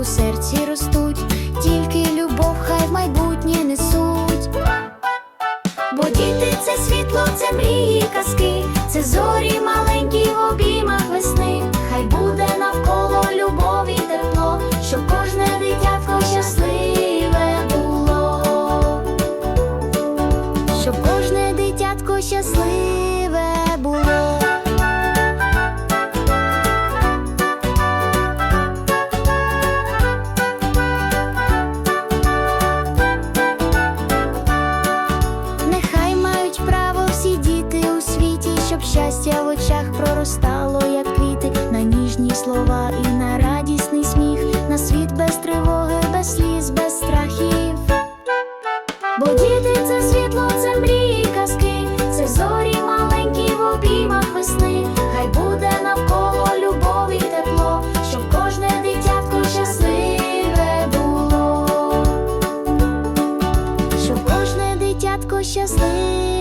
у серці ростуть, тільки любов, хай в майбутнє несуть. Бо діти це світло, це мрії, казки, це зорі маленькі в обіймах весни. Хай буде навколо любові тепло, щоб кожне дитятко щасливе було, щоб кожне дитятко щасливе. щастя в очах проростало, як квіти, на ніжні слова і на радісний сміх, на світ без тривоги, без сліз, без страхів. Бо діти це світло, це мрії, казки, це зорі маленькі в обіймах весни. Хай буде навколо любов і тепло, щоб кожне дитятко щасливе було, щоб кожне дитятко щасливе.